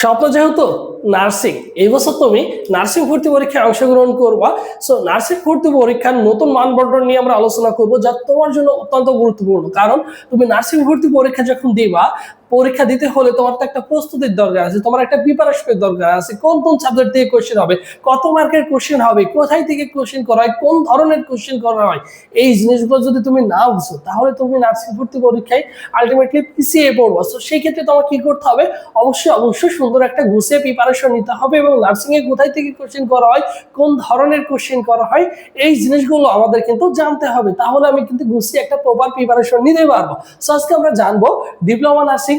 স্বপ্ন যেহেতু নার্সিং, এই বছর তুমি নার্সিং ভর্তি পরীক্ষায় অংশগ্রহণ করবা। সো নার্সিং ভর্তি পরীক্ষার নতুন মানদণ্ড নিয়ে আমরা আলোচনা করব যা তোমার জন্য অত্যন্ত গুরুত্বপূর্ণ। কারণ তুমি নার্সিং ভর্তি পরীক্ষা যখন দিবা পরীক্ষা দিতে হলে তোমার তো একটা প্রস্তুতির দরকার আছে, তোমার একটা প্রিপারেশনের দরকার আছে, কোন কোন সাবজেক্ট থেকে কোশ্চেন হবে, কত মার্কের কোশ্চেন হবে, কোথায় থেকে কোশ্চেন করা হয়, কোন ধরনের কোশ্চেন করা হয়, এই জিনিসগুলো যদি তুমি না বুঝো, তাহলে তুমি নার্সিং ভর্তি পরীক্ষায় আলটিমেটলি পিছিয়ে পড়ব। তো সেই ক্ষেত্রে তোমার কি করতে হবে? অবশ্যই অবশ্যই সুন্দর একটা গুছিয়ে প্রিপারেশন নিতে হবে এবং নার্সিং এ কোথায় থেকে কোশ্চেন করা হয়, কোন ধরনের কোশ্চেন করা হয়, এই জিনিসগুলো আমাদের কিন্তু জানতে হবে। তাহলে আমি কিন্তু গুছিয়ে একটা প্রপার প্রিপারেশন নিতে পারব। সো আজকে আমরা জানব ডিপ্লোমা নার্সিং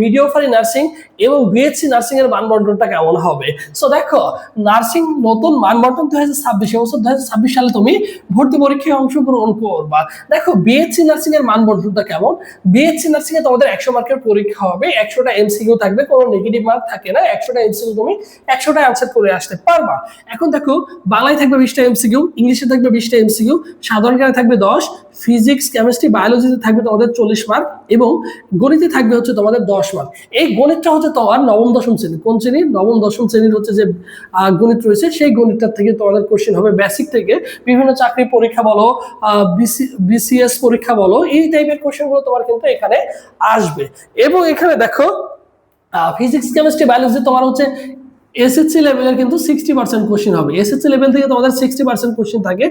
মিডিওফারি নার্সিং এবং বিএসসি নার্সিং এর মানবন্টনটা কেমন হবে? সো দেখো, নার্সিং নতুন মানবন্টন দুই হাজার ছাব্বিশে বছর দুই হাজার ছাব্বিশ সালে তুমি ভর্তি পরীক্ষায় অংশগ্রহণ করবা। দেখো বিএসসি নার্সিং এর মানবন্টনটা কেমন? বিএসসি নার্সিং এ তোমাদের একশো মার্কের পরীক্ষা হবে, একশোটা এমসিকিউ থাকবে, কোনো নেগেটিভ মার্ক থাকে না, একশোটা এমসিকিউ তুমি একশোটা অ্যান্সার করে আসতে পারবা। এখন দেখো, বাংলায় থাকবে বিশটা এমসিকিউ ইংলিশে থাকবে বিশটা এমসিকিউ সাধারণ জ্ঞানে থাকবে দশ ফিজিক্স কেমিস্ট্রি বায়োলজিতে থাকবে তোমাদের চল্লিশ মার্ক এবং গণিতে থাকবে হচ্ছে তোমাদের দশ। মার্ক এই গণিতটা হচ্ছে তোমার নবম, দশম শ্রেণি। কোন শ্রেণির নবম, দশম শ্রেণির হচ্ছে যে গণিত রয়েছে, সেই গণিতটার থেকে তোমাদের কোশ্চেন হবে। বেসিক থেকে বিভিন্ন চাকরি পরীক্ষা বলো বিসিএস পরীক্ষা বলো, এই টাইপের কোশ্চেনগুলো তোমার কিন্তু এখানে আসবে। এবং এখানে দেখো ফিজিক্স কেমিস্ট্রি বায়োলজি তোমার হচ্ছে এসএসসি লেভেলের কিন্তু সিক্সটি পার্সেন্ট কোশ্চেন হবে। এসএসসি লেভেল থেকে তোমাদের সিক্সটি পার্সেন্ট কোশ্চেন থাকে।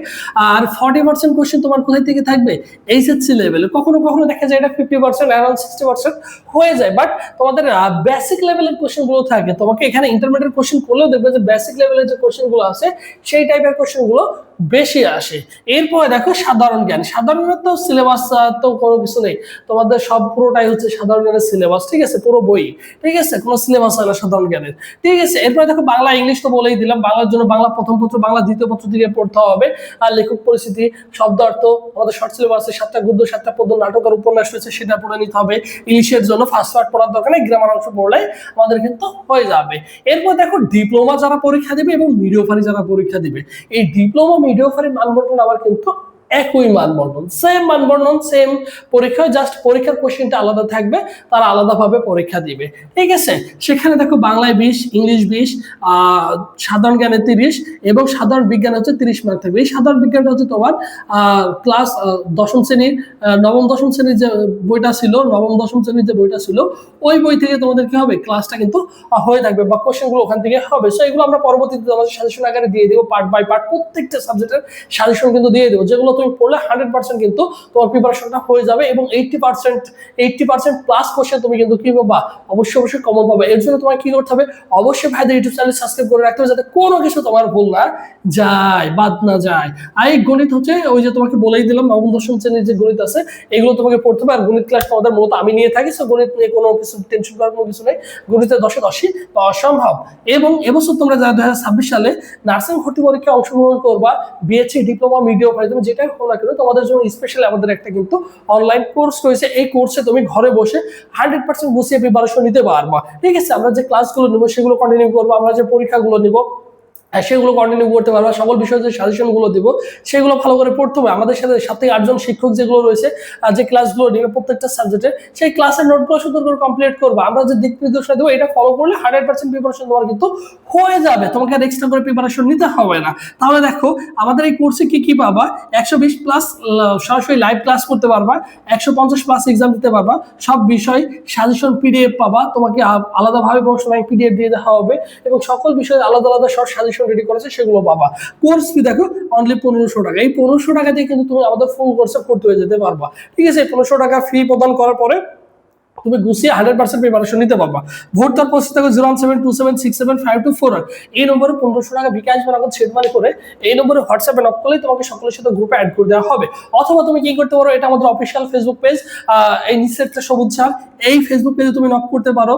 আর ফর্টি পার্সেন্ট কোশ্চেন তোমার কোথায় থেকে থাকবে? এইচএসসি লেভেলে কখনো কখনো দেখা যায় এটা fifty percent around sixty percent হয়ে যায়। বাট তোমাদের বেসিক লেভেলের কোশ্চেনগুলো থাকে। তোমাকে এখানে ইন্টারমিডিয়েট কোশ্চেন করলেও দেখবে যে বেসিক লেভেলের যে কোশ্চেনগুলো আছে, সেই টাইপের কোশ্চেনগুলো বেশি আসে। এরপরে দেখো সাধারণ জ্ঞান। সাধারণ জ্ঞান তো সিলেবাস তো কোনো কিছু নেই। তোমাদের সব পুরোটাই হচ্ছে সাধারণ জ্ঞানের সিলেবাস ঠিক আছে? পুরো বই, ঠিক আছে? কোনো সিলেবাস হয় না সাধারণ জ্ঞানের। ঠিক আছে? এরপরে দেখো বাংলা, ইংলিশ তো বলেই দিলাম। বাংলার জন্য বাংলা প্রথম পত্র, বাংলা দ্বিতীয় পত্র থেকে পড়তে হবে। আর লেখক পরিস্থিতি, শব্দ অর্থ, আমাদের শর্ট সিলেবাসে সাতটা গদ্য, সাতটা পদ্য নাটক আর উপন্যাস রয়েছে, সেটা পড়ে নিতে হবে। ইংলিশের জন্য ফার্স্ট পার্ট পড়ার দরকার নেই গ্রামার অংশ পড়লে আমাদের কিন্তু হয়ে যাবে। এরপর দেখো ডিপ্লোমা যারা পরীক্ষা দিবে এবং মিডিওফারি যারা পরীক্ষা দিবে, এই ডিপ্লোমা মিডিওফারি মানবন্টন আবার কিন্তু একই মানবন্টন সেম মানবন্টন সেম পরীক্ষা জাস্ট পরীক্ষার কোশ্চেনটা আলাদা থাকবে, তারা আলাদাভাবে পরীক্ষা দিবে। ঠিক আছে? সেখানে দেখো বাংলায় বিশ, ইংলিশ বিশ সাধারণ জ্ঞানে তিরিশ, এবং সাধারণ বিজ্ঞান হচ্ছে তিরিশ মার্ক থাকবে। এই সাধারণ বিজ্ঞানটা হচ্ছে তোমার ক্লাস দশম শ্রেণির নবম, দশম শ্রেণির যে বইটা ছিল, নবম, দশম শ্রেণির যে বইটা ছিল, ওই বই থেকে তোমাদের কি হবে? ক্লাসটা কিন্তু হয়ে থাকবে বা কোশ্চেনগুলো ওখান থেকে হবে। সো এগুলো আমরা পরবর্তীতে আমাদের সাজেশন আকারে দিয়ে দেবো পার্ট বাই পার্ট প্রত্যেকটা সাবজেক্টের সাজেশন কিন্তু দিয়ে দেবো, যেগুলো তুমি পড়লে হান্ড্রেড পার্সেন্ট কিন্তু তোমার প্রিপারেশনটা হয়ে যাবে এবং eighty percent eighty percent plus question তুমি কিন্তু কি পাবা? অবশ্যই অবশ্যই কমন পাবে। এর জন্য তোমার কি করতে হবে? অবশ্যই ভাইদের ইউটিউব চ্যানেল সাবস্ক্রাইব করে রাখতে হবে যাতে কোনো কিছু তোমার ভুল না যায়, বাদ না যায়। আর এই গণিত হচ্ছে ওই যে তোমাকে বলেই দিলাম, নবম, দশম শ্রেণির যে গণিত আছে, এগুলো তোমাকে পড়তে হবে। আর গণিত ক্লাস তোমাদের মূলত আমি নিয়ে থাকি সো গণিত নিয়ে কোনো কিছু টেনশন করার কোনো কিছু নেই। গণিতের দশে দশই পাওয়া সম্ভব। এবং এবছর তোমরা যারা দুই হাজার ছাব্বিশ সালে নার্সিং ভর্তি পরীক্ষায় অংশগ্রহণ করবা বিএসসি ডিপ্লোমা মিডিয়া তুমি যেটাই হো না কেন তোমাদের জন্য স্পেশালি আমাদের একটা কিন্তু অনলাইন কোর্স রয়েছে। এই কোর্সে তুমি ঘরে বসে হান্ড্রেড পার্সেন্ট গুছিয়ে প্রিপারেশন নিতে পারবা। ঠিক আছে? আমরা যে ক্লাসগুলো নেব, সেগুলো কন্টিনিউ করব। আমরা যে পরীক্ষাগুলো নিবো সেগুলো কন্টিনিউ করতে পারবা সকল বিষয়ে যে সাজেশনগুলো দিব, সেগুলো ভালো করে পড়তে হবে। আমাদের সাথে সাত থেকে আটজন শিক্ষক যেগুলো রয়েছে যে ক্লাসগুলো নিবে প্রত্যেকটা সাবজেক্টে সেই ক্লাসের নোটগুলো সুন্দর করে কমপ্লিট করব। আমরা যে দিক নির্দেশনা দেবো, এটা ফলো করলে হান্ড্রেড পার্সেন্ট প্রিপারেশন তোমার কিন্তু হয়ে যাবে। তোমাকে আর এক্সট্রা করে প্রিপারেশন নিতে হবে না। তাহলে দেখো, আমাদের এই কোর্সে কি কি পাবা? একশো বিশ প্লাস সরাসরি লাইভ ক্লাস করতে পারবা, একশো পঞ্চাশ প্লাস এক্সাম দিতে পারবা, সব বিষয় সাজেশন পিডিএফ পাবা, তোমাকে আলাদাভাবে সময় পিডিএফ দিয়ে দেওয়া হবে এবং সকল বিষয়ে আলাদা আলাদা সব সাজেশন রেডি করেছে সেগুলো পাবা কোর্স ফি দেখো অনলি পনেরোশো টাকা। এই পনেরোশো টাকা দিয়ে কিন্তু তুমি আমাদের ফুল কোর্সে করতে হয়ে যেতে পারবা। ঠিক আছে, পনেরোশো টাকা ফি প্রদান করার পরে তুমি গুছিয়ে হান্ড্রেড পার্সেন্ট প্রিপারেশন নিতে পারবা। ভোটার প্রসেস থাকবে zero seven two seven six seven five two four এই নম্বরে পনেরোশো টাকা বিকাশ বা নগদ মানি করে এই নম্বরে হোয়াটসঅ্যাপে নক করলেই তোমাকে সকলের সাথে গ্রুপে অ্যাড করে দেওয়া হবে। অথবা তুমি কি করতে পারো, এটা আমাদের অফিসিয়াল ফেসবুক পেজ এই নিচের একটা সবুজ ছাপ এই ফেসবুক পেজে তুমি নক করতে পারো।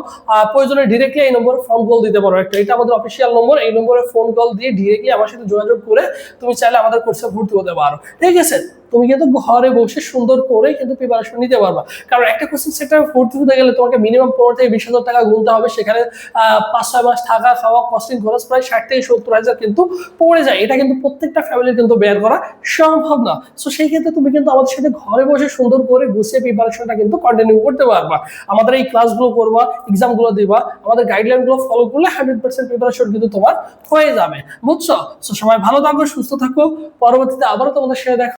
প্রয়োজনে ডিরেক্টলি এই নম্বরে ফোন কল দিতে পারো। একটা, এটা আমাদের অফিসিয়াল নম্বর, এই নম্বরে ফোন কল দিয়ে ডিরেক্টলি আমার সাথে যোগাযোগ করে তুমি চাইলে আমাদের কোর্সে ভর্তি হতে পারো। ঠিক আছে? তুমি কিন্তু ঘরে বসে সুন্দর করে কিন্তু প্রিপারেশন নিতে পারবা। কারণ একটা কোচিং সেন্টার ভর্তি হতে গেলে তোমাকে মিনিমাম পনেরো থেকে বিশ হাজার টাকা গুনতে হবে। সেখানে পাঁচ, ছয় মাস থাকা, খাওয়া কস্টিং খরচ প্রায় ষাট থেকে সত্তর হাজার কিন্তু পড়ে যায়। এটা কিন্তু প্রত্যেকটা ফ্যামিলির কিন্তু বের করা সম্ভব না। সো সেই ক্ষেত্রে তুমি কিন্তু আমাদের সাথে ঘরে বসে সুন্দর করে গুছিয়ে প্রিপারেশনটা কিন্তু কন্টিনিউ করতে পারবা। আমাদের এই ক্লাসগুলো করবা এক্সামগুলো দিবা, আমাদের গাইডলাইনগুলো ফলো করলে হান্ড্রেড পার্সেন্ট প্রিপারেশন কিন্তু তোমার হয়ে যাবে। বুঝছ? সো সবাই ভালো থাকো, সুস্থ থাকো। পরবর্তীতে আবারও তোমাদের সাথে দেখা